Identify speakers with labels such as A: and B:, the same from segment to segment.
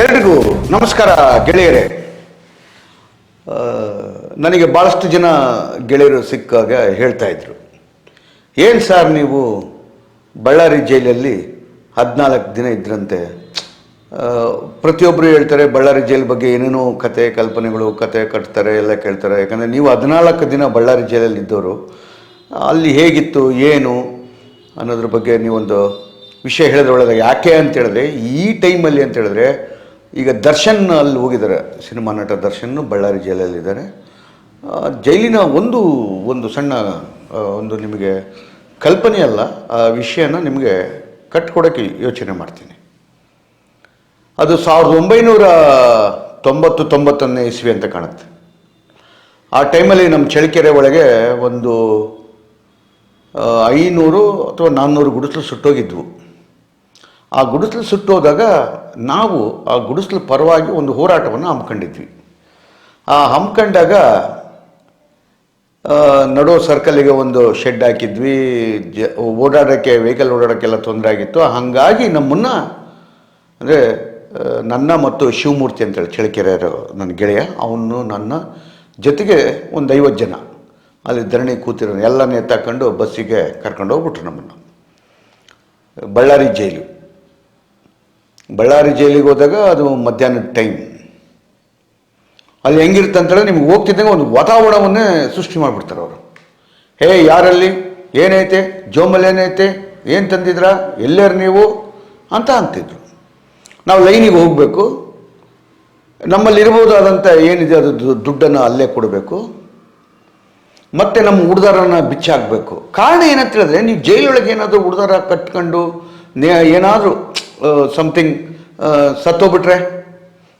A: ಎಲ್ರಿಗೂ ನಮಸ್ಕಾರ ಗೆಳೆಯರೇ. ನನಗೆ ಭಾಳಷ್ಟು ಜನ ಗೆಳೆಯರು ಸಿಕ್ಕಾಗ ಹೇಳ್ತಾ ಇದ್ರು. ಏನು ಸರ್ ನೀವು ಬಳ್ಳಾರಿ ಜೈಲಲ್ಲಿ ಹದಿನಾಲ್ಕು ದಿನ ಇದ್ರಂತೆ? ಪ್ರತಿಯೊಬ್ಬರು ಹೇಳ್ತಾರೆ ಬಳ್ಳಾರಿ ಜೈಲ್ ಬಗ್ಗೆ ಏನೇನೋ ಕತೆ, ಕಲ್ಪನೆಗಳು, ಕತೆ ಕಟ್ತಾರೆ, ಎಲ್ಲ ಕೇಳ್ತಾರೆ. ಯಾಕಂದರೆ ನೀವು ಹದಿನಾಲ್ಕು ದಿನ ಬಳ್ಳಾರಿ ಜೈಲಲ್ಲಿ ಇದ್ದವರು ಅಲ್ಲಿ ಹೇಗಿತ್ತು, ಏನು ಅನ್ನೋದ್ರ ಬಗ್ಗೆ ನೀವೊಂದು ವಿಷಯ ಹೇಳಿದ್ರೆ ಒಳ್ಳೆಯದು ಯಾಕೆ ಅಂತ ಹೇಳಿದ್ರೆ, ಈ ಟೈಮಲ್ಲಿ ಅಂತ ಹೇಳಿದ್ರೆ ಈಗ ದರ್ಶನ್ ಅಲ್ಲಿ ಹೋಗಿದ್ದಾರೆ, ಸಿನಿಮಾ ನಟ ದರ್ಶನ್, ಬಳ್ಳಾರಿ ಜೈಲಲ್ಲಿದ್ದಾರೆ ಜೈಲಿನ ಒಂದು ಒಂದು ಸಣ್ಣ ಒಂದು ನಿಮಗೆ ಕಲ್ಪನೆ ಅಲ್ಲ, ಆ ವಿಷಯನ ನಿಮಗೆ ಕಟ್ಕೊಡೋಕ್ಕೆ ಯೋಚನೆ ಮಾಡ್ತೀನಿ. ಅದು ಸಾವಿರದ ಒಂಬೈನೂರ ತೊಂಬತ್ತು ತೊಂಬತ್ತೊಂದನೇ ಇಸ್ವಿ ಅಂತ ಕಾಣುತ್ತೆ. ಆ ಟೈಮಲ್ಲಿ ನಮ್ಮ ಚಳಿಕೆರೆ ಒಳಗೆ ಒಂದು ಐನೂರು ಅಥವಾ ನಾನ್ನೂರು ಗುಡಿಸಲು ಸುಟ್ಟೋಗಿದ್ವು. ಆ ಗುಡಿಸಲು ಸುಟ್ಟೋದಾಗ ನಾವು ಆ ಗುಡಿಸಲು ಪರವಾಗಿ ಒಂದು ಹೋರಾಟವನ್ನು ಹಮ್ಮಿಕೊಂಡಿದ್ವಿ. ಆ ಹಮ್ಮಿಕೊಂಡಾಗ ನಡೋ ಸರ್ಕಲಿಗೆ ಒಂದು ಶೆಡ್ ಹಾಕಿದ್ವಿ. ಜ, ಓಡಾಡೋಕ್ಕೆ ವೆಹಿಕಲ್ ಓಡಾಡೋಕ್ಕೆಲ್ಲ ತೊಂದರೆ ಆಗಿತ್ತು. ಹಾಗಾಗಿ ನಮ್ಮನ್ನು, ಅಂದರೆ ನನ್ನ ಮತ್ತು ಶಿವಮೂರ್ತಿ ಅಂತೇಳಿ ಚಳಿಕೆರೆ ನನ್ನ ಗೆಳೆಯ, ಅವನು ನನ್ನ ಜೊತೆಗೆ ಒಂದು ಐವತ್ತು ಜನ. ಅಲ್ಲಿ ಧರಣಿ ಕೂತಿರೋ ಎಲ್ಲನೇ ತಕೊಂಡು ಬಸ್ಸಿಗೆ ಕರ್ಕೊಂಡು ಹೋಗ್ಬಿಟ್ರು ನಮ್ಮನ್ನು. ಬಳ್ಳಾರಿ ಜೈಲು. ಬಳ್ಳಾರಿ ಜೈಲಿಗೆ ಹೋದಾಗ ಅದು ಮಧ್ಯಾಹ್ನದ ಟೈಮ್ ಅಲ್ಲಿ ಹೆಂಗಿರುತ್ತೆ ಅಂತೇಳಿ ನಿಮ್ಗೆ ಹೋಗ್ತಿದ್ದಂಗೆ ಒಂದು ವಾತಾವರಣವನ್ನೇ ಸೃಷ್ಟಿ ಮಾಡಿಬಿಡ್ತಾರೆ ಅವರು. ಹೇ, ಯಾರಲ್ಲಿ? ಏನೈತೆ? ಜೋಮಲ್ ಏನೈತೆ ಏನು ತಂದಿದ್ರಾ? ಎಲ್ಲೇರು ನೀವು? ಅಂತ ಅಂತಿದ್ರು. ನಾವು ಲೈನಿಗೆ ಹೋಗಬೇಕು. ನಮ್ಮಲ್ಲಿರ್ಬೋದಾದಂಥ ಏನಿದೆ ಅದು ದುಡ್ಡನ್ನು ಅಲ್ಲೇ ಕೊಡಬೇಕು. ಮತ್ತು ನಮ್ಮ ಉಡ್ದಾರನ ಬಿಚ್ಚಾಕಬೇಕು. ಕಾರಣ ಏನಂತ ಹೇಳಿದ್ರೆ, ನೀವು ಜೈಲೊಳಗೆ ಏನಾದರೂ ಉಡ್ದಾರ ಕಟ್ಕೊಂಡು ನೇ- ಏನಾದರೂ ಸಮಥಿಂಗ್ ಸತ್ತೋಗ್ಬಿಟ್ರೆ,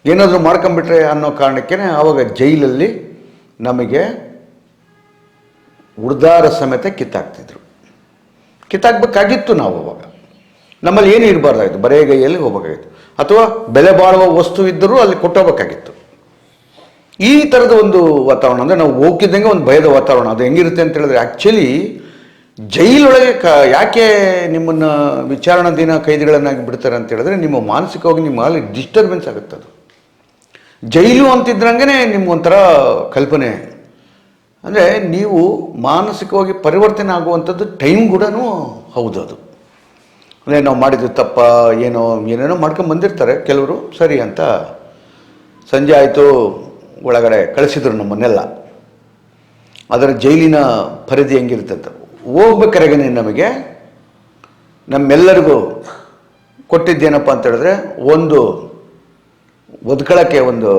A: ಏನಾದರೂ ಮಾಡ್ಕೊಂಬಿಟ್ರೆ ಅನ್ನೋ ಕಾರಣಕ್ಕೆ ಆವಾಗ ಜೈಲಲ್ಲಿ ನಮಗೆ ಉಡ್ದಾರ ಸಮೇತ ಕಿತ್ತಾಕ್ತಿದ್ರು. ಕಿತ್ತಾಕ್ಬೇಕಾಗಿತ್ತು ನಾವು ಅವಾಗ. ನಮ್ಮಲ್ಲಿ ಏನು ಇರಬಾರ್ದಾಗಿತ್ತು? ಬರೇ ಗೈಯಲ್ಲಿ ಹೋಗಬೇಕಾಗಿತ್ತು. ಅಥವಾ ಬೆಲೆ ಬಾಳುವ ವಸ್ತು ಇದ್ದರೂ ಅಲ್ಲಿ ಕೊಟ್ಟೋಗ್ಬೇಕಾಗಿತ್ತು. ಈ ಥರದ ಒಂದು ವಾತಾವರಣ ಅಂದರೆ ನಾವು ಹೋಗಿದ್ದಂಗೆ ಒಂದು ಭಯದ ವಾತಾವರಣ. ಅದು ಹೆಂಗಿರುತ್ತೆ ಅಂತ ಹೇಳಿದ್ರೆ ಆ್ಯಕ್ಚುಲಿ ಜೈಲೊಳಗೆ ಕ, ಯಾಕೆ ನಿಮ್ಮನ್ನು ವಿಚಾರಣಾಧೀನ ಕೈದಿಗಳನ್ನಾಗಿ ಬಿಡ್ತಾರೆ ಅಂತ ಹೇಳಿದ್ರೆ ನಿಮ್ಮ ಮಾನಸಿಕವಾಗಿ ನಿಮ್ಮ ಅಲ್ಲಿ ಡಿಸ್ಟರ್ಬೆನ್ಸ್ ಆಗುತ್ತೆ ಅದು. ಜೈಲು ಅಂತಿದ್ರಂಗೆ ನಿಮ್ಗೊಂಥರ ಕಲ್ಪನೆ. ಅಂದರೆ ನೀವು ಮಾನಸಿಕವಾಗಿ ಪರಿವರ್ತನೆ ಆಗುವಂಥದ್ದು ಟೈಮ್ ಕೂಡ ಹೌದು ಅದು. ಅಂದರೆ ನಾವು ಮಾಡಿದ್ದು ತಪ್ಪ, ಏನೋ, ಏನೇನೋ ಮಾಡ್ಕೊಂಡು ಬಂದಿರ್ತಾರೆ ಕೆಲವರು, ಸರಿ ಅಂತ. ಸಂಜೆ ಆಯಿತು, ಒಳಗಡೆ ಕಳಿಸಿದ್ರು ನಮ್ಮನ್ನೆಲ್ಲ. ಅದರ ಜೈಲಿನ ಪರಿಧಿ ಹೆಂಗಿರುತ್ತೆ ಹೋಗ್ಬೇಕಾರೆಗನೆ ನಮಗೆ ನಮ್ಮೆಲ್ಲರಿಗೂ ಕೊಟ್ಟಿದ್ದೇನಪ್ಪ ಅಂತ ಹೇಳಿದ್ರೆ ಒಂದು ಒದ್ಕೊಳ್ಳೋಕ್ಕೆ ಒಂದು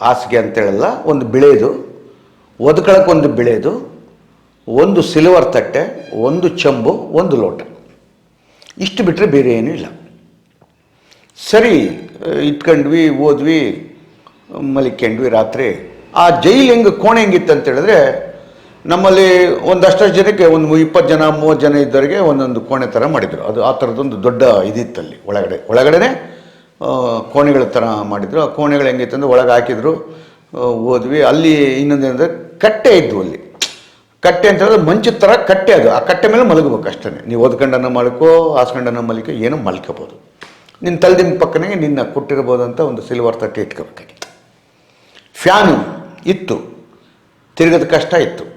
A: ಹಾಸಿಗೆ ಅಂತೇಳಲ್ಲ ಒಂದು ಬಿಳೆದು ಒದ್ಕೊಳ್ಳೋಕೆ ಒಂದು ಬಿಳೆದು, ಒಂದು ಸಿಲ್ವರ್ ತಟ್ಟೆ, ಒಂದು ಚಂಬು, ಒಂದು ಲೋಟ. ಇಷ್ಟು ಬಿಟ್ಟರೆ ಬೇರೆ ಏನೂ ಇಲ್ಲ. ಸರಿ, ಇಟ್ಕೊಂಡ್ವಿ, ಓದ್ವಿ ಮಲಿಕೊಂಡ್ವಿ ರಾತ್ರಿ. ಆ ಜೈಲು ಹೆಂಗೆ, ಕೋಣೆ ಹೆಂಗಿತ್ತು ಅಂತ ಹೇಳಿದ್ರೆ ನಮ್ಮಲ್ಲಿ ಒಂದಷ್ಟು ಜನಕ್ಕೆ ಒಂದು ಇಪ್ಪತ್ತು ಜನ, ಮೂವತ್ತು ಜನ ಇದ್ದವರಿಗೆ ಒಂದೊಂದು ಕೋಣೆ ಥರ ಮಾಡಿದರು. ಅದು ಆ ಥರದ್ದೊಂದು ದೊಡ್ಡ ಇದಿತ್ತಲ್ಲಿ, ಒಳಗಡೆ. ಒಳಗಡೆ ಕೋಣೆಗಳ ಥರ ಮಾಡಿದರು. ಆ ಕೋಣೆಗಳು ಹೆಂಗಿತ್ತು ಅಂದರೆ ಒಳಗೆ ಹಾಕಿದ್ರು ಓದ್ವಿ ಅಲ್ಲಿ ಇನ್ನೊಂದೇನಂದರೆ ಕಟ್ಟೆ ಇದ್ವು ಅಲ್ಲಿ. ಕಟ್ಟೆ ಅಂತ ಹೇಳಿದ್ರೆ ಮಂಚದ ಥರ ಕಟ್ಟೆ ಅದು. ಆ ಕಟ್ಟೆ ಮೇಲೆ ಮಲಗಬೇಕು ಅಷ್ಟೇ ನೀವು ಓದ್ಕೊಂಡನ್ನ ಮಲ್ಕೋ, ಹಾಸ್ಕೊಂಡನ್ನ ಮಲಿಕೋ, ಏನೋ ಮಲ್ಕೋಬೋದು. ನಿನ್ನ ತಲೆದಿನ ಪಕ್ಕನೇ ನಿನ್ನ ಕೊಟ್ಟಿರ್ಬೋದಂತ ಒಂದು ಸಿಲ್ವರ್ ತಟ್ಟೆ ಇಟ್ಕೋಬೇಕಾಗಿತ್ತು. ಫ್ಯಾನು ಇತ್ತು. ತಿರುಗದ ಕಷ್ಟ ಇತ್ತು.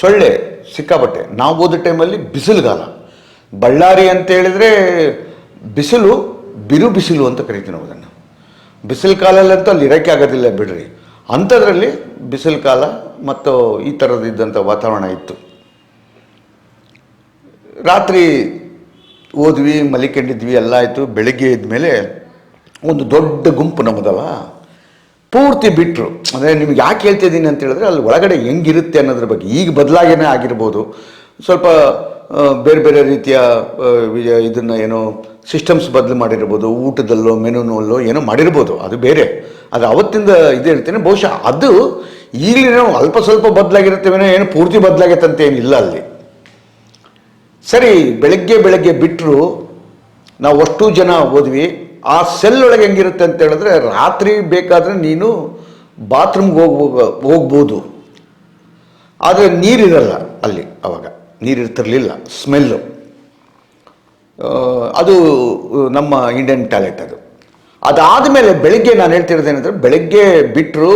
A: ಸೊಳ್ಳೆ, ಸಿಕ್ಕಾಪಟ್ಟೆ. ನಾವು ಓದೋ ಟೈಮಲ್ಲಿ ಬಿಸಿಲುಗಾಲ. ಬಳ್ಳಾರಿ ಅಂತ ಹೇಳಿದರೆ ಬಿಸಿಲು, ಬಿರು ಬಿಸಿಲು ಅಂತ ಕರಿತೀವಿ ನಾವು ಅದನ್ನು. ಬಿಸಿಲು ಕಾಲಲ್ಲಂತೂ ಅಲ್ಲಿ ಇರೋಕ್ಕೆ ಆಗೋದಿಲ್ಲ ಬಿಡ್ರಿ. ಅಂಥದ್ರಲ್ಲಿ ಬಿಸಿಲು ಕಾಲ ಮತ್ತು ಈ ಥರದಿದ್ದಂಥ ವಾತಾವರಣ ಇತ್ತು. ರಾತ್ರಿ ಓದ್ವಿ, ಮಲಿಕೊಂಡಿದ್ವಿ, ಎಲ್ಲ ಆಯಿತು. ಬೆಳಗ್ಗೆ ಇದ್ದ ಮೇಲೆ ಒಂದು ದೊಡ್ಡ ಗುಂಪು ನಮ್ಮದಲ್ಲ ಪೂರ್ತಿ ಬಿಟ್ಟರು ಅಂದರೆ ನಿಮ್ಗೆ ಯಾಕೆ ಹೇಳ್ತಿದ್ದೀನಿ ಅಂತ ಹೇಳಿದ್ರೆ ಅಲ್ಲಿ ಒಳಗಡೆ ಹೆಂಗಿರುತ್ತೆ ಅನ್ನೋದ್ರ ಬಗ್ಗೆ. ಈಗ ಬದಲಾಗೇನೆ ಆಗಿರ್ಬೋದು. ಸ್ವಲ್ಪ ಬೇರೆ ಬೇರೆ ರೀತಿಯ ಇದನ್ನು ಏನೋ ಸಿಸ್ಟಮ್ಸ್ ಬದಲು ಮಾಡಿರ್ಬೋದು. ಊಟದಲ್ಲೋ, ಮೆನುನಲ್ಲೋ ಏನೋ ಮಾಡಿರ್ಬೋದು. ಅದು ಬೇರೆ. ಅದು ಅವತ್ತಿಂದ ಇದು ಹೇಳ್ತೇನೆ. ಬಹುಶಃ ಅದು ಈಗಲೇ ಅಲ್ಪ ಸ್ವಲ್ಪ ಬದಲಾಗಿರುತ್ತೇವೇನೋ ಏನು ಪೂರ್ತಿ ಬದಲಾಗೈತೆ ಅಂತ ಏನಿಲ್ಲ ಅಲ್ಲಿ. ಸರಿ, ಬೆಳಗ್ಗೆ ಬೆಳಗ್ಗೆ ಬಿಟ್ಟರು ನಾವು ಅಷ್ಟು ಜನ ಹೋದ್ವಿ. ಆ ಸೆಲ್ ಒಳಗೆ ಹೆಂಗಿರುತ್ತೆ ಅಂತ ಹೇಳಿದ್ರೆ ರಾತ್ರಿ ಬೇಕಾದರೆ ನೀನು ಬಾತ್ರೂಮ್ಗೆ ಹೋಗ್ಬೋ, ಹೋಗ್ಬೋದು. ಆದರೆ ನೀರಿರಲ್ಲ ಅಲ್ಲಿ ಅವಾಗ. ನೀರಿರ್ತಿರ್ಲಿಲ್ಲ. ಸ್ಮೆಲ್ಲು ಅದು ನಮ್ಮ ಇಂಡಿಯನ್ ಟ್ಯಾಲೆಂಟ್ ಅದು. ಅದಾದ ಮೇಲೆ ಬೆಳಿಗ್ಗೆ ನಾನು ಹೇಳ್ತಿರೋದೇನೆಂದರೆ ಬೆಳಗ್ಗೆ ಬಿಟ್ಟರು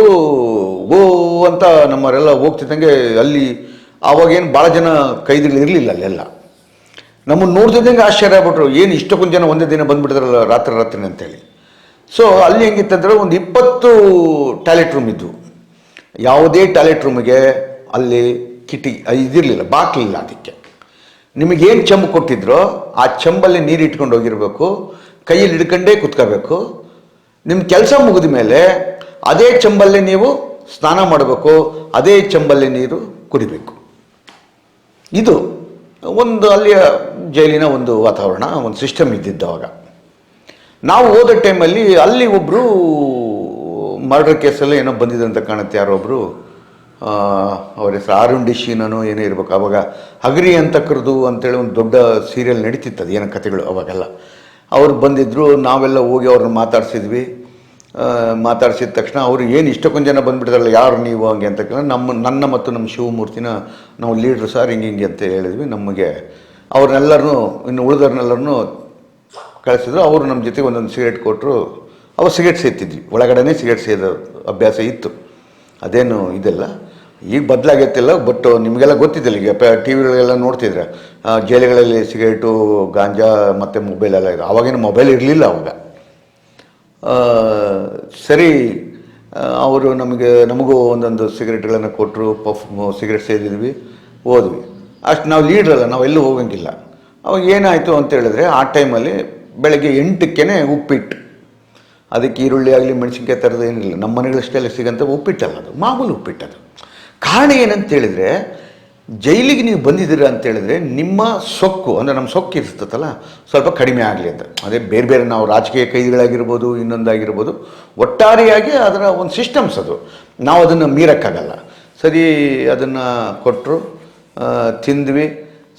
A: ಓ ಅಂತ ನಮ್ಮವರೆಲ್ಲ ಹೋಗ್ತಿದ್ದಂಗೆ ಅಲ್ಲಿ ಆವಾಗೇನು ಭಾಳ ಜನ ಕೈದಿಗಳು ಇರಲಿಲ್ಲ ಅಲ್ಲೆಲ್ಲ ನಮ್ಮನ್ನು ನೋಡ್ತಿದ್ದಂಗೆ ಆಶ್ಚರ್ಯ ಆಗ್ಬಿಟ್ರು. ಏನು ಇಷ್ಟಕ್ಕೊಂದು ಜನ ಒಂದೇ ದಿನ ಬಂದ್ಬಿಟ್ಟಿದ್ರಲ್ಲ ರಾತ್ರಿ ರಾತ್ರಿ ಅಂತೇಳಿ. ಸೊ ಅಲ್ಲಿ ಹೆಂಗಿತ್ತಂದ್ರೆ ಒಂದು ಇಪ್ಪತ್ತು ಟಾಯ್ಲೆಟ್ ರೂಮ್ ಇದ್ವು. ಯಾವುದೇ ಟಾಯ್ಲೆಟ್ ರೂಮಿಗೆ ಅಲ್ಲಿ ಕಿಟಿ ಇದಿರಲಿಲ್ಲ ಬಾಕ್ಲಿಲ್ಲ ಅದಕ್ಕೆ. ನಿಮಗೇನು ಚೆಂಬು ಕೊಟ್ಟಿದ್ರೋ ಆ ಚೆಂಬಲ್ಲಿ ನೀರು ಇಟ್ಕೊಂಡು ಹೋಗಿರಬೇಕು, ಕೈಯಲ್ಲಿ ಹಿಡ್ಕೊಂಡೇ ಕುತ್ಕೋಬೇಕು. ನಿಮ್ಮ ಕೆಲಸ ಮುಗಿದ ಮೇಲೆ ಅದೇ ಚೆಂಬಲ್ಲಿ ನೀವು ಸ್ನಾನ ಮಾಡಬೇಕು, ಅದೇ ಚೆಂಬಲ್ಲಿ ನೀರು ಕುಡಿಬೇಕು. ಇದು ಒಂದು ಅಲ್ಲಿಯ ಜೈಲಿನ ಒಂದು ವಾತಾವರಣ, ಒಂದು ಸಿಸ್ಟಮ್ ಇದ್ದಿದ್ದು ಅವಾಗ. ನಾವು ಹೋದ ಟೈಮಲ್ಲಿ ಅಲ್ಲಿ ಒಬ್ಬರು ಮರ್ಡರ್ ಕೇಸಲ್ಲಿ ಏನೋ ಬಂದಿದ್ದಂತ ಕಾಣುತ್ತೆ ಯಾರೋ ಒಬ್ಬರು ಅವ್ರ ಹೆಸರು ಅರುಣ್ ಡಿಶಿನೋ ಏನೋ ಇರಬೇಕು. ಅವಾಗ ಹಗರಿ ಅಂತ ಕರೆದು ಅಂತೇಳಿ ಒಂದು ದೊಡ್ಡ ಸೀರಿಯಲ್ ನಡೀತಿತ್ತು ಅದು ಏನೋ ಕಥೆಗಳು ಅವಾಗೆಲ್ಲ. ಅವ್ರು ಬಂದಿದ್ದರು ನಾವೆಲ್ಲ ಹೋಗಿ ಅವ್ರನ್ನ ಮಾತಾಡ್ಸಿದ್ವಿ. ಮಾತಾಡ್ಸಿದ ತಕ್ಷಣ ಅವರು ಏನು ಇಷ್ಟಕ್ಕೊಂದು ಜನ ಬಂದುಬಿಡ್ತಾರಲ್ಲ ಯಾರು ನೀವು ಹಂಗೆ ಅಂತ ಕೇಳಿ ನಮ್ಮ, ನನ್ನ ಮತ್ತು ನಮ್ಮ ಶಿವಮೂರ್ತಿನ ನಾವು ಲೀಡ್ರ್ ಸರ್ ಹಿಂಗೆ ಹಿಂಗೆ ಅಂತ ಹೇಳಿದ್ವಿ. ನಮಗೆ ಅವ್ರನ್ನೆಲ್ಲರನ್ನೂ, ಇನ್ನು ಉಳಿದವ್ರನ್ನೆಲ್ಲರನ್ನೂ ಕಳಿಸಿದ್ರು. ಅವರು ನಮ್ಮ ಜೊತೆಗೆ ಒಂದೊಂದು ಸಿಗರೇಟ್ ಕೊಟ್ಟರು ಅವ್ರು ಸಿಗರೇಟ್ ಸೇತಿದ್ವಿ ಒಳಗಡೆನೇ ಸಿಗರೇಟ್ ಸೇದ ಅಭ್ಯಾಸ ಇತ್ತು. ಅದೇನು ಇದೆಲ್ಲ. ಈಗ ಬದಲಾಗೈತಿಲ್ಲ ಬಟ್ ನಿಮಗೆಲ್ಲ ಗೊತ್ತಿದ್ದಿಲ್ಲ ಈಗ. ಟಿ ವಿಗಳೆಲ್ಲ ನೋಡ್ತಿದ್ರೆ ಜೈಲುಗಳಲ್ಲಿ ಸಿಗರೇಟು ಗಾಂಜಾ ಮತ್ತು ಮೊಬೈಲ್ ಎಲ್ಲ ಇದೆ ಅವಾಗಿನ ಮೊಬೈಲ್ ಇರಲಿಲ್ಲ ಅವಾಗ. ಸರಿ ಅವರು ನಮಗೆ, ನಮಗೂ ಒಂದೊಂದು ಸಿಗರೇಟ್ಗಳನ್ನು ಕೊಟ್ಟರು, ಪಫ್ ಸಿಗರೇಟ್ ಸೇದಿದ್ವಿ, ಹೋದ್ವಿ. ಅಷ್ಟು ನಾವು ಲೀಡ್ರಲ್ಲ ನಾವು ಎಲ್ಲೂ ಹೋಗಂಗಿಲ್ಲ. ಅವಾಗ ಏನಾಯಿತು ಅಂತ ಹೇಳಿದ್ರೆ, ಆ ಟೈಮಲ್ಲಿ ಬೆಳಗ್ಗೆ ಎಂಟಕ್ಕೇ ಉಪ್ಪಿಟ್ಟು. ಅದಕ್ಕೆ ಈರುಳ್ಳಿ ಆಗಲಿ, ಮೆಣಸಿನ್ಕಾಯಿ ಥರದ್ದು ಏನಿಲ್ಲ ನಮ್ಮ ಮನೆಗಳಷ್ಟೆಲ್ಲ ಸಿಗಂತ ಉಪ್ಪಿಟ್ಟಲ್ಲ ಅದು, ಮಾಮೂಲು ಉಪ್ಪಿಟ್ಟದು. ಕಾರಣ ಏನಂತ ಹೇಳಿದ್ರೆ ಜೈಲಿಗೆ ನೀವು ಬಂದಿದ್ದೀರ ಅಂತ ಹೇಳಿದ್ರೆ ನಿಮ್ಮ ಸೊಕ್ಕು, ಅಂದರೆ ನಮ್ಮ ಸೊಕ್ಕು ಇರ್ತದಲ್ಲ, ಸ್ವಲ್ಪ ಕಡಿಮೆ ಆಗಲಿ ಅಂತ. ಅದೇ ಬೇರೆ ಬೇರೆ ನಾವು ರಾಜಕೀಯ ಕೈದಿಗಳಾಗಿರ್ಬೋದು, ಇನ್ನೊಂದಾಗಿರ್ಬೋದು, ಒಟ್ಟಾರೆಯಾಗಿ ಅದರ ಒಂದು ಸಿಸ್ಟಮ್ಸ್ ಅದು. ನಾವು ಅದನ್ನು ಮೀರಕ್ಕಾಗಲ್ಲ. ಸರಿ, ಅದನ್ನು ಕೊಟ್ಟರು ತಿಂದ್ವಿ.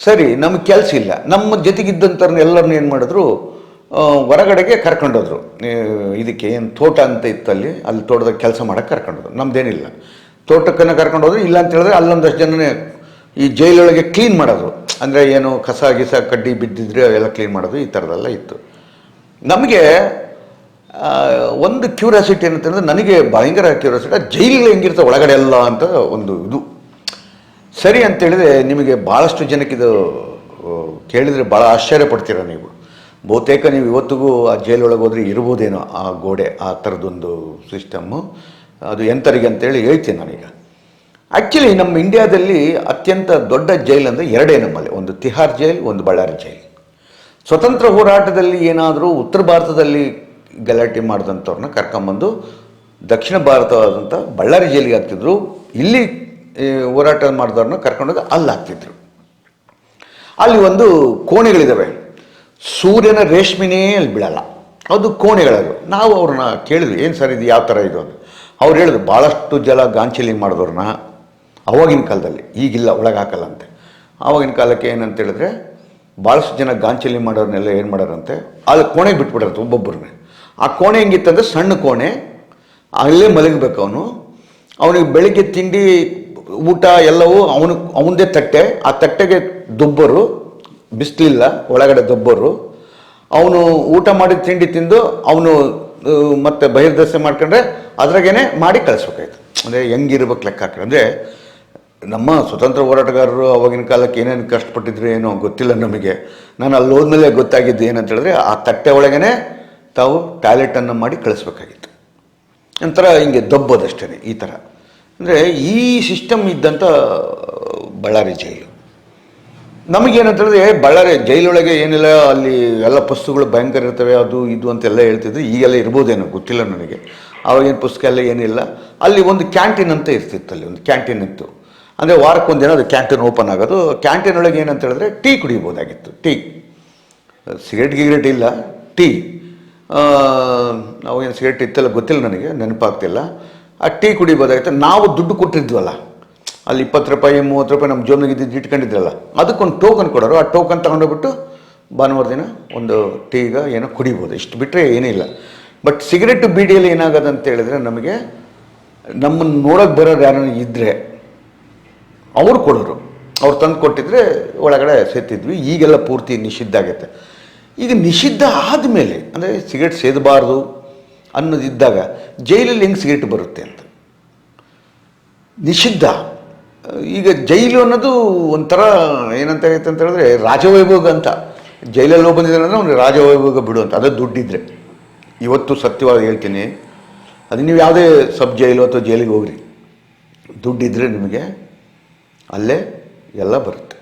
A: ಸರಿ, ನಮಗೆ ಕೆಲಸ ಇಲ್ಲ. ನಮ್ಮ ಜೊತೆಗಿದ್ದಂಥವ್ರನ್ನ ಎಲ್ಲರನ್ನ ಏನು ಮಾಡಿದ್ರು ಹೊರಗಡೆಗೆ ಕರ್ಕೊಂಡೋದ್ರು ಇದಕ್ಕೆ ಏನು ತೋಟ ಅಂತ ಇತ್ತಲ್ಲಿ, ಅಲ್ಲಿ ತೋಟದಾಗ ಕೆಲಸ ಮಾಡೋಕ್ಕೆ ಕರ್ಕೊಂಡೋದ್ರು ನಮ್ದೇನಿಲ್ಲ. ತೋಟಕ್ಕನ್ನು ಕರ್ಕೊಂಡೋದ್ರು ಇಲ್ಲ ಅಂತ ಹೇಳಿದ್ರೆ ಅಲ್ಲೊಂದಷ್ಟು ಜನನೇ ಈ ಜೈಲೊಳಗೆ ಕ್ಲೀನ್ ಮಾಡೋದು. ಅಂದರೆ ಏನು ಕಸ ಗಿಸ ಕಡ್ಡಿ ಬಿದ್ದಿದ್ರೆ ಅವೆಲ್ಲ ಕ್ಲೀನ್ ಮಾಡೋದು, ಈ ಥರದ್ದೆಲ್ಲ ಇತ್ತು. ನಮಗೆ ಒಂದು ಕ್ಯೂರಿಯಾಸಿಟಿ ಏನಂತಂದ್ರೆ ನನಗೆ ಭಯಂಕರ ಕ್ಯೂರಿಯಾಸಿಟಿ ಜೈಲಿಗೆ ಹೆಂಗಿರ್ತದೆ ಒಳಗಡೆ ಎಲ್ಲ ಅಂತ ಒಂದು ಇದು. ಸರಿ ಅಂತೇಳಿದ್ರೆ ನಿಮಗೆ ಭಾಳಷ್ಟು ಇದು ಕೇಳಿದರೆ ಭಾಳ ಆಶ್ಚರ್ಯ ಪಡ್ತೀರ ನೀವು. ಬಹುತೇಕ ನೀವು ಇವತ್ತಿಗೂ ಆ ಜೈಲೊಳಗೆ ಹೋದರೆ ಇರ್ಬೋದೇನೋ ಆ ಗೋಡೆ, ಆ ಥರದೊಂದು ಸಿಸ್ಟಮ್ಮು ಅದು ಎಂಥರಿಗೆ ಅಂತೇಳಿ ಹೇಳ್ತೀನಿ ನಾನೀಗ. ಆ್ಯಕ್ಚುಲಿ ನಮ್ಮ ಇಂಡಿಯಾದಲ್ಲಿ ಅತ್ಯಂತ ದೊಡ್ಡ ಜೈಲ್ ಅಂದರೆ ಎರಡೇ ನಮ್ಮಲ್ಲಿ. ಒಂದು ತಿಹಾರ್ ಜೈಲ್, ಒಂದು ಬಳ್ಳಾರಿ ಜೈಲ್. ಸ್ವತಂತ್ರ ಹೋರಾಟದಲ್ಲಿ ಏನಾದರೂ ಉತ್ತರ ಭಾರತದಲ್ಲಿ ಗಲಾಟೆ ಮಾಡಿದಂಥವ್ರನ್ನ ಕರ್ಕೊಂಬಂದು ದಕ್ಷಿಣ ಭಾರತವಾದಂಥ ಬಳ್ಳಾರಿ ಜೈಲಿಗೆ ಹಾಕ್ತಿದ್ರು. ಇಲ್ಲಿ ಹೋರಾಟ ಮಾಡಿದವ್ರನ್ನ ಕರ್ಕೊಂಡೋಗಿ ಅಲ್ಲಿ ಹಾಕ್ತಿದ್ರು. ಅಲ್ಲಿ ಒಂದು ಕೋಣೆಗಳಿದ್ದಾವೆ ಸೂರ್ಯನ ರೇಷ್ಮೆನೇ ಅಲ್ಲಿ ಬೀಳಲ್ಲ. ಅದು ಕೋಣೆಗಳದು. ನಾವು ಅವ್ರನ್ನ ಕೇಳಿದ್ವಿ, ಏನು ಸರ್ ಇದು? ಯಾವ ಥರ ಇದು? ಅಂತ. ಅವ್ರು ಹೇಳಿದ್ರು ಭಾಳಷ್ಟು ಜಲ ಗಾಂಚಲಿ ಮಾಡಿದವ್ರನ್ನ. ಅವಾಗಿನ ಕಾಲದಲ್ಲಿ, ಈಗಿಲ್ಲ ಒಳಗೆ ಹಾಕಲ್ಲ ಅಂತೆ ಆವಾಗಿನ ಕಾಲಕ್ಕೆ ಏನಂತ ಹೇಳಿದ್ರೆ ಭಾಳಷ್ಟು ಜನ ಗಾಂಚಲಿ ಮಾಡೋರ್ನೆಲ್ಲ ಏನು ಮಾಡೋರಂತೆ, ಅಲ್ಲಿ ಕೋಣೆಗೆ ಬಿಟ್ಬಿಡೋದು ಒಬ್ಬೊಬ್ಬರನ್ನೇ. ಆ ಕೋಣೆ ಹೆಂಗಿತ್ತಂದ್ರೆ ಸಣ್ಣ ಕೋಣೆ, ಅಲ್ಲೇ ಮಲಗಬೇಕು ಅವನು. ಅವನಿಗೆ ಬೆಳಿಗ್ಗೆ ತಿಂಡಿ, ಊಟ ಎಲ್ಲವೂ ಅವನು, ಅವನದೇ ತಟ್ಟೆ. ಆ ತಟ್ಟೆಗೆ ದೊಬ್ಬರು ಬಿಸಿಲಿಲ್ಲ ಒಳಗಡೆ ದೊಬ್ಬರು. ಅವನು ಊಟ ಮಾಡಿದ ತಿಂಡಿ ತಿಂದು, ಅವನು ಮತ್ತೆ ಬಹಿರ್ದಸೆ ಮಾಡ್ಕೊಂಡ್ರೆ ಅದ್ರಾಗೇನೆ ಮಾಡಿ ಕಳಿಸ್ಬೇಕಾಯ್ತು. ಅಂದರೆ ಹೆಂಗಿರ್ಬೇಕು ಲೆಕ್ಕ ಹಾಕ್ರೆ. ಅಂದರೆ ನಮ್ಮ ಸ್ವತಂತ್ರ ಹೋರಾಟಗಾರರು ಅವಾಗಿನ ಕಾಲಕ್ಕೆ ಏನೇನು ಕಷ್ಟಪಟ್ಟಿದ್ರು ಏನೋ ಗೊತ್ತಿಲ್ಲ ನಮಗೆ. ನಾನು ಅಲ್ಲಿ ಹೋದ್ಮೇಲೆ ಗೊತ್ತಾಗಿದ್ದು ಏನಂತ ಹೇಳಿದ್ರೆ ಆ ತಟ್ಟೆ ಒಳಗೇ ತಾವು ಟಾಯ್ಲೆಟನ್ನು ಮಾಡಿ ಕಳಿಸ್ಬೇಕಾಗಿತ್ತು. ಒಂಥರ ಹಿಂಗೆ ದಬ್ಬೋದಷ್ಟೇ ಈ ಥರ. ಅಂದರೆ ಈ ಸಿಸ್ಟಮ್ ಇದ್ದಂಥ ಬಳ್ಳಾರಿ ಜೈಲು. ನಮಗೇನಂತ ಹೇಳಿದ್ರೆ ಬಳ್ಳಾರಿ ಜೈಲೊಳಗೆ ಏನಿಲ್ಲ, ಅಲ್ಲಿ ಎಲ್ಲ ಪುಸ್ತಕಗಳು ಭಯಂಕರ ಇರ್ತವೆ, ಅದು ಇದು ಅಂತೆಲ್ಲ ಹೇಳ್ತಿದ್ರು. ಈಗೆಲ್ಲ ಇರ್ಬೋದೇನೋ, ಗೊತ್ತಿಲ್ಲ ನನಗೆ. ಅವಾಗೇನು ಪುಸ್ತಕ ಎಲ್ಲ ಏನಿಲ್ಲ. ಅಲ್ಲಿ ಒಂದು ಕ್ಯಾಂಟೀನ್ ಅಂತ ಇರ್ತಿತ್ತು ಅಲ್ಲಿ, ಒಂದು ಕ್ಯಾಂಟೀನ್ ಇತ್ತು. ಅಂದರೆ ವಾರಕ್ಕೊಂದು ದಿನ ಅದು ಕ್ಯಾಂಟೀನ್ ಓಪನ್ ಆಗೋದು. ಕ್ಯಾಂಟೀನ್ ಒಳಗೆ ಏನಂತ ಹೇಳಿದ್ರೆ ಟೀ ಕುಡಿಬೋದಾಗಿತ್ತು ಟೀ. ಸಿಗರೇಟ್ ಗಿಗರೇಟ್ ಇಲ್ಲ. ಟೀ. ನಾವು ಏನು ಸಿಗರೇಟ್ ಇತ್ತಲ್ಲ ಗೊತ್ತಿಲ್ಲ ನನಗೆ, ನೆನಪಾಗ್ತಿಲ್ಲ. ಆ ಟೀ ಕುಡಿಬೋದಾಗಿತ್ತು ನಾವು ದುಡ್ಡು ಕೊಟ್ಟಿದ್ವಲ್ಲ. ಅಲ್ಲಿ ಇಪ್ಪತ್ತು ರೂಪಾಯಿ, ಮೂವತ್ತು ರೂಪಾಯಿ ನಮ್ಮ ಜೋಬ್ನಾಗ ಇದ್ದಿದ್ದು ಇಟ್ಕೊಂಡಿದ್ರಲ್ಲ. ಅದಕ್ಕೊಂದು ಟೋಕನ್ ಕೊಡೋರು. ಆ ಟೋಕನ್ ತಗೊಂಡೋಗ್ಬಿಟ್ಟು ಭಾನುವಾರ ದಿನ ಒಂದು ಟೀಗ ಏನೋ ಕುಡಿಬೋದು. ಇಷ್ಟು ಬಿಟ್ಟರೆ ಏನಿಲ್ಲ ಬಟ್ ಸಿಗರೇಟು ಬೀಡಿಯಲ್ಲಿ ಏನಾಗೋದಂತ ಹೇಳಿದ್ರೆ ನಮಗೆ ನಮ್ಮನ್ನು ನೋಡೋಕೆ ಬರೋರು ಯಾರು ಇದ್ದರೆ ಅವ್ರು ಕೊಡೋರು. ಅವ್ರು ತಂದು ಕೊಟ್ಟಿದ್ರೆ ಒಳಗಡೆ ಸೇತಿದ್ವಿ ಈಗೆಲ್ಲ ಪೂರ್ತಿ ನಿಷಿದ್ಧ ಆಗೈತೆ. ಈಗ ನಿಷಿದ್ಧ ಆದಮೇಲೆ, ಅಂದರೆ ಸಿಗರೇಟ್ ಸೇದಬಾರ್ದು ಅನ್ನೋದಿದ್ದಾಗ ಜೈಲಲ್ಲಿ ಹೆಂಗೆ ಸಿಗರೇಟ್ ಬರುತ್ತೆ ಅಂತ. ನಿಷಿದ್ಧ. ಈಗ ಜೈಲು ಅನ್ನೋದು ಒಂಥರ ಏನಂತ ಆಗೈತೆ ಅಂತ ಹೇಳಿದ್ರೆ ರಾಜವೈಭೋಗ ಅಂತ. ಜೈಲಲ್ಲಿ ಹೋಗಿ ಬಂದಿದ್ದಾನೆ ಅಂದರೆ ಅವ್ನಿಗೆ ರಾಜವೈಭೋಗ ಬಿಡು ಅಂತ. ಅದೇ ದುಡ್ಡಿದ್ರೆ. ಇವತ್ತು ಸತ್ಯವಾಗಿ ಹೇಳ್ತೀನಿ. ಅದು ನೀವು ಯಾವುದೇ ಸಬ್ ಜೈಲು ಅಥವಾ ಜೈಲಿಗೆ ಹೋಗ್ರಿ. ದುಡ್ಡಿದ್ದರೆ ನಿಮಗೆ ಅಲ್ಲೇ ಎಲ್ಲ ಬರುತ್ತೆ.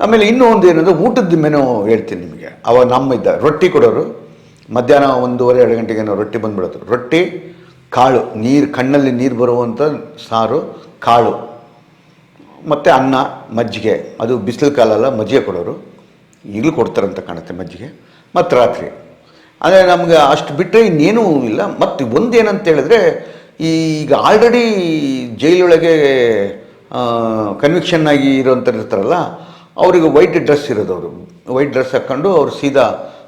A: ಆಮೇಲೆ ಇನ್ನೂ ಒಂದು ಏನಂದರೆ ಊಟದ ಮೆನು ಹೇಳ್ತೀನಿ ನಿಮಗೆ. ಅವ ನಮ್ಮ ಇದ್ದ ರೊಟ್ಟಿ ಕೊಡೋರು, ಮಧ್ಯಾಹ್ನ ಒಂದೂವರೆ, ಎರಡು ಗಂಟೆಗೆ ನಾವು ರೊಟ್ಟಿ ಬಂದ್ಬಿಡೋದು ರೊಟ್ಟಿ, ಕಾಳು, ನೀರು, ಕಣ್ಣಲ್ಲಿ ನೀರು ಬರುವಂಥ ಸಾರು, ಕಾಳು. ಮತ್ತು ಅನ್ನ, ಮಜ್ಜಿಗೆ. ಅದು ಬಿಸಿಲು ಕಾಲಲ್ಲ, ಮಜ್ಜಿಗೆ ಕೊಡೋರು. ಈಗಲೂ ಕೊಡ್ತಾರಂತ ಕಾಣುತ್ತೆ ಮಜ್ಜಿಗೆ. ಮತ್ತು ರಾತ್ರಿ. ಅಂದರೆ ನಮಗೆ ಅಷ್ಟು ಬಿಟ್ಟರೆ ಇನ್ನೇನೂ ಇಲ್ಲ. ಮತ್ತು ಒಂದೇನಂತ ಹೇಳಿದ್ರೆ, ಈಗ ಆಲ್ರೆಡಿ ಜೈಲೊಳಗೆ ಕನ್ವಿಕ್ಷನ್ ಆಗಿ ಇರೋಂಥವ್ರು ಇರ್ತಾರಲ್ಲ, ಅವರಿಗೆ ವೈಟ್ ಡ್ರೆಸ್ ಇರೋದು ಅವರು. ವೈಟ್ ಡ್ರೆಸ್ ಹಾಕ್ಕೊಂಡು ಅವ್ರು ಸೀದಾ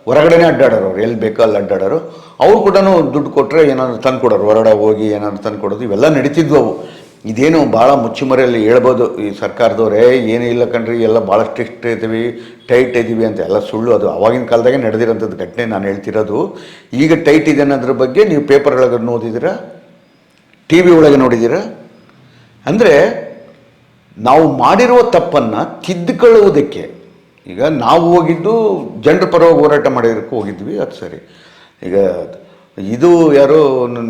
A: ಹೊರಗಡೆನೇ ಅಡ್ಡಾಡೋರು ಅವ್ರು. ಎಲ್ಲಿ ಬೇಕೋ ಅಲ್ಲಿ ಅಡ್ಡಾಡೋರು. ಅವ್ರು ಕೂಡ ದುಡ್ಡು ಕೊಟ್ಟರೆ ಏನಾದ್ರು ತಂದು ಕೊಡೋರು. ಹೊರಗಡೆ ಹೋಗಿ ಏನಾದ್ರು ತಂದು ಕೊಡೋದು. ಇವೆಲ್ಲ ನಡೀತಿದ್ವು ಅವು. ಇದೇನು ಭಾಳ ಮುಚ್ಚುಮರೆಯಲ್ಲಿ ಹೇಳ್ಬೋದು ಈ ಸರ್ಕಾರದವರೇ, ಏನೂ ಇಲ್ಲ ಕಣ್ರಿ, ಎಲ್ಲ ಭಾಳ ಸ್ಟ್ರಿಕ್ಟ್ ಇದ್ದೀವಿ ಟೈಟ್ ಇದ್ದೀವಿ ಅಂತ. ಎಲ್ಲ ಸುಳ್ಳು ಅದು. ಅವಾಗಿನ ಕಾಲದಾಗೆ ನಡೆದಿರೋಂಥದ್ದು ಘಟನೆ ನಾನು ಹೇಳ್ತಿರೋದು. ಈಗ ಟೈಟ್ ಇದೆ ಅನ್ನೋದ್ರ ಬಗ್ಗೆ ನೀವು ಪೇಪರ್ ಒಳಗೆ ಓದಿದ್ದೀರಾ ಟಿ ವಿ ಒಳಗೆ ನೋಡಿದ್ದೀರಾ? ಅಂದರೆ ನಾವು ಮಾಡಿರುವ ತಪ್ಪನ್ನು ತಿದ್ದುಕೊಳ್ಳುವುದಕ್ಕೆ ಈಗ ನಾವು ಹೋಗಿದ್ದು ಜನರ ಪರವಾಗಿ ಹೋರಾಟ ಮಾಡಿದಕ್ಕೆ ಹೋಗಿದ್ವಿ, ಅದು ಸರಿ. ಈಗ ಇದು ಯಾರೋ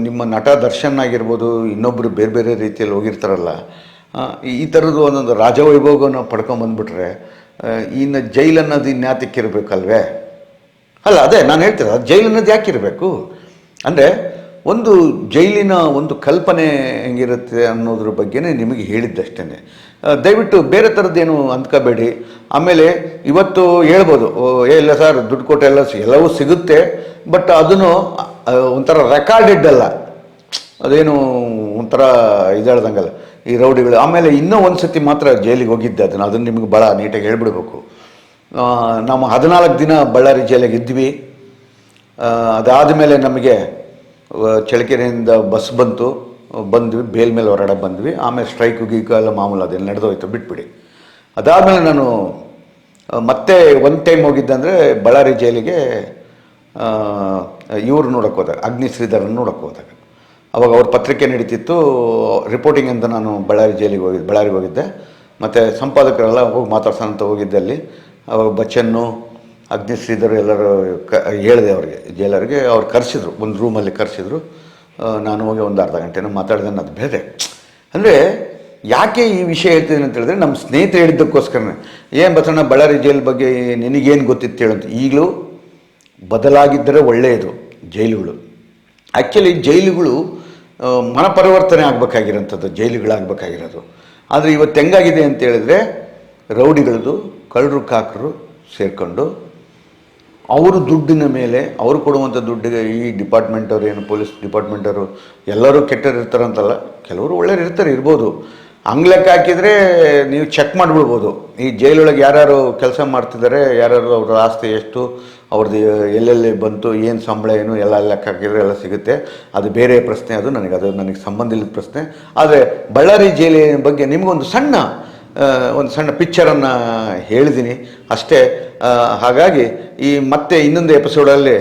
A: ನಿಮ್ಮ ನಟ ದರ್ಶನ್ ಆಗಿರ್ಬೋದು ಇನ್ನೊಬ್ಬರು ಬೇರೆ ಬೇರೆ ರೀತಿಯಲ್ಲಿ ಹೋಗಿರ್ತಾರಲ್ಲ ಈ ಥರದ್ದು ಒಂದೊಂದು ರಾಜವೈಭೋಗವನ್ನು ಪಡ್ಕೊಂಬಂದ್ಬಿಟ್ರೆ ಇನ್ನು ಜೈಲು ಅನ್ನೋದು ಇನ್ಯಾತಕ್ಕಿರಬೇಕಲ್ವೇ ಅಲ್ಲ, ಅದೇ, ನಾನು ಹೇಳ್ತೀನಿ ಅದು ಜೈಲು ಅನ್ನೋದು ಯಾಕಿರಬೇಕು ಅಂದರೆ ಒಂದು ಜೈಲಿನ ಒಂದು ಕಲ್ಪನೆ ಹೆಂಗಿರುತ್ತೆ ಅನ್ನೋದ್ರ ಬಗ್ಗೆನೇ ನಿಮಗೆ ಹೇಳಿದ್ದಷ್ಟೇ ದಯವಿಟ್ಟು ಬೇರೆ ಥರದ್ದೇನು ಅಂದ್ಕೋಬೇಡಿ. ಆಮೇಲೆ ಇವತ್ತು ಹೇಳ್ಬೋದು ಏ, ಇಲ್ಲ ಸರ್, ದುಡ್ಡು ಕೊಟ್ಟು ಎಲ್ಲ ಎಲ್ಲವೂ ಸಿಗುತ್ತೆ, ಬಟ್ ಅದನ್ನು ಒಂಥರ ರೆಕಾರ್ಡೆಡ್ ಅಲ್ಲ. ಅದೇನು ಒಂಥರ ಇದಾಳ್ದಂಗಲ್ಲ ಈ ರೌಡಿಗಳು. ಆಮೇಲೆ ಇನ್ನೂ ಒಂದು ಸತಿ ಮಾತ್ರ ಜೈಲಿಗೆ ಹೋಗಿದ್ದೆ ಅದನ್ನು. ಅದನ್ನು ನಿಮಗೆ ಭಾಳ ನೀಟಾಗಿ ಹೇಳ್ಬಿಡ್ಬೇಕು. ನಮ್ಮ ಹದಿನಾಲ್ಕು ದಿನ ಬಳ್ಳಾರಿ ಜೈಲಿಗೆ ಇದ್ವಿ. ಅದಾದ ಮೇಲೆ ನಮಗೆ ಚಳ್ಳಕೆರೆಯಿಂದ ಬಸ್ ಬಂತು. ಬಂದ್ವಿ, ಬೇಲ್ ಮೇಲೆ ಹೊರಡ ಬಂದ್ವಿ. ಆಮೇಲೆ ಸ್ಟ್ರೈಕು ಗೀಕು ಎಲ್ಲ ಮಾಮೂಲು ಅದೆಲ್ಲ ನಡೆದೋಯ್ತು, ಬಿಟ್ಬಿಡಿ. ಅದಾದಮೇಲೆ ನಾನು ಮತ್ತೆ ಒಂದು ಟೈಮ್ ಹೋಗಿದ್ದಂದರೆ ಬಳ್ಳಾರಿ ಜೈಲಿಗೆ ಇವ್ರು ನೋಡೋಕೆ ಹೋದಾಗ, ಅಗ್ನಿ ಶ್ರೀಧರನ್ನು ನೋಡೋಕೆ ಹೋದಾಗ. ಅವಾಗ ಅವ್ರ ಪತ್ರಿಕೆ ನಡೀತಿತ್ತು ರಿಪೋರ್ಟಿಂಗ್ ಅಂತ ನಾನು ಬಳ್ಳಾರಿ ಜೈಲಿಗೆ ಹೋಗಿದ್ದೆ ಬಳ್ಳಾರಿಗೆ ಹೋಗಿದ್ದೆ. ಮತ್ತು ಸಂಪಾದಕರೆಲ್ಲ ಹೋಗಿ ಮಾತಾಡ್ಸೋಣ ಅಂತ ಹೋಗಿದ್ದಲ್ಲಿ ಅವಾಗ ಬಚ್ಚನ್ನು ಅಗ್ನಿ ಶ್ರೀಧರ್ ಎಲ್ಲರೂ ಕ, ಹೇಳಿದೆ ಅವ್ರಿಗೆ. ಜೈಲರಿಗೆ ಅವ್ರು ಕರೆಸಿದ್ರು, ಒಂದು ರೂಮಲ್ಲಿ ಕರೆಸಿದ್ರು. ನಾನು ಹೋಗಿ ಒಂದು ಅರ್ಧ ಗಂಟೆನೂ ಮಾತಾಡಿದೆ ಅನ್ನೋದು ಬೇರೆ ಅಂದರೆ ಯಾಕೆ ಈ ವಿಷಯ ಹೇಳ್ತಿದ್ದೀನಿ ಅಂತ ಹೇಳಿದ್ರೆ ನಮ್ಮ ಸ್ನೇಹಿತರು ಹೇಳಿದ್ದಕ್ಕೋಸ್ಕರನೇ. ಏನು ಬಸಣ್ಣ ಬಳ್ಳಾರಿ ಜೈಲ್ ಬಗ್ಗೆ ನಿನಗೇನು ಗೊತ್ತಿತ್ತು ಹೇಳಂತ ಈಗಲೂ ಬದಲಾಗಿದ್ದರೆ ಒಳ್ಳೆಯದು, ಜೈಲುಗಳು. ಆ್ಯಕ್ಚುಲಿ ಜೈಲುಗಳು ಮನಪರಿವರ್ತನೆ ಆಗಬೇಕಾಗಿರೋಂಥದ್ದು, ಜೈಲುಗಳಾಗಬೇಕಾಗಿರೋದು. ಆದರೆ ಇವತ್ತು ಹೆಂಗಾಗಿದೆ ಅಂತ ಹೇಳಿದ್ರೆ ರೌಡಿಗಳದು ಕಳ್ಳರು, ಕಾಕರು ಸೇರಿಕೊಂಡು ಅವರು ದುಡ್ಡಿನ ಮೇಲೆ, ಅವರು ಕೊಡುವಂಥ ದುಡ್ಡಿಗೆ ಈ ಡಿಪಾರ್ಟ್ಮೆಂಟವ್ರು ಏನು ಪೊಲೀಸ್ ಡಿಪಾರ್ಟ್ಮೆಂಟವರು ಎಲ್ಲರೂ ಕೆಟ್ಟರು ಇರ್ತಾರಂತಲ್ಲ, ಕೆಲವರು ಒಳ್ಳೆಯರು ಇರ್ತಾರೆ, ಇರ್ಬೋದು. ಅಂಗ್ಲಕ್ಕೆ ಹಾಕಿದರೆ ನೀವು ಚೆಕ್ ಮಾಡಿಬಿಡ್ಬೋದು. ಈ ಜೈಲೊಳಗೆ ಯಾರ್ಯಾರು ಕೆಲಸ ಮಾಡ್ತಿದ್ದಾರೆ, ಯಾರ್ಯಾರು ಅವ್ರ ಆಸ್ತಿ ಎಷ್ಟು ಅವ್ರದ್ದು ಎಲ್ಲೆಲ್ಲಿ ಬಂತು, ಏನು ಸಂಬಳ ಏನು, ಎಲ್ಲ ಲೆಕ್ಕ ಹಾಕಿದರೆ ಎಲ್ಲ ಸಿಗುತ್ತೆ. ಅದು ಬೇರೆ ಪ್ರಶ್ನೆ, ಅದು ನನಗೆ ಅದು ನನಗೆ ಸಂಬಂಧ ಇಲ್ಲದ ಪ್ರಶ್ನೆ. ಆದರೆ ಬಳ್ಳಾರಿ ಜೈಲಿನ ಬಗ್ಗೆ ನಿಮಗೊಂದು ಸಣ್ಣ ಒಂದು ಸಣ್ಣ ಪಿಕ್ಚರನ್ನು ಹೇಳಿದ್ದೀನಿ. ಅಷ್ಟೇ ಹಾಗಾಗಿ ಈ ಮತ್ತೆ ಇನ್ನೊಂದು ಎಪಿಸೋಡಲ್ಲಿ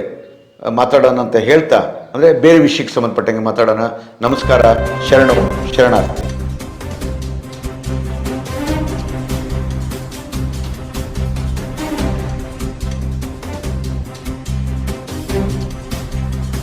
A: ಮಾತಾಡೋಣ ಅಂತ ಹೇಳ್ತಾ, ಅಂದರೆ ಬೇರೆ ವಿಷಯಕ್ಕೆ ಸಂಬಂಧಪಟ್ಟಂಗೆ ಮಾತಾಡೋಣ. ನಮಸ್ಕಾರ, ಶರಣು, ಶರಣಾರ್ಥಿ.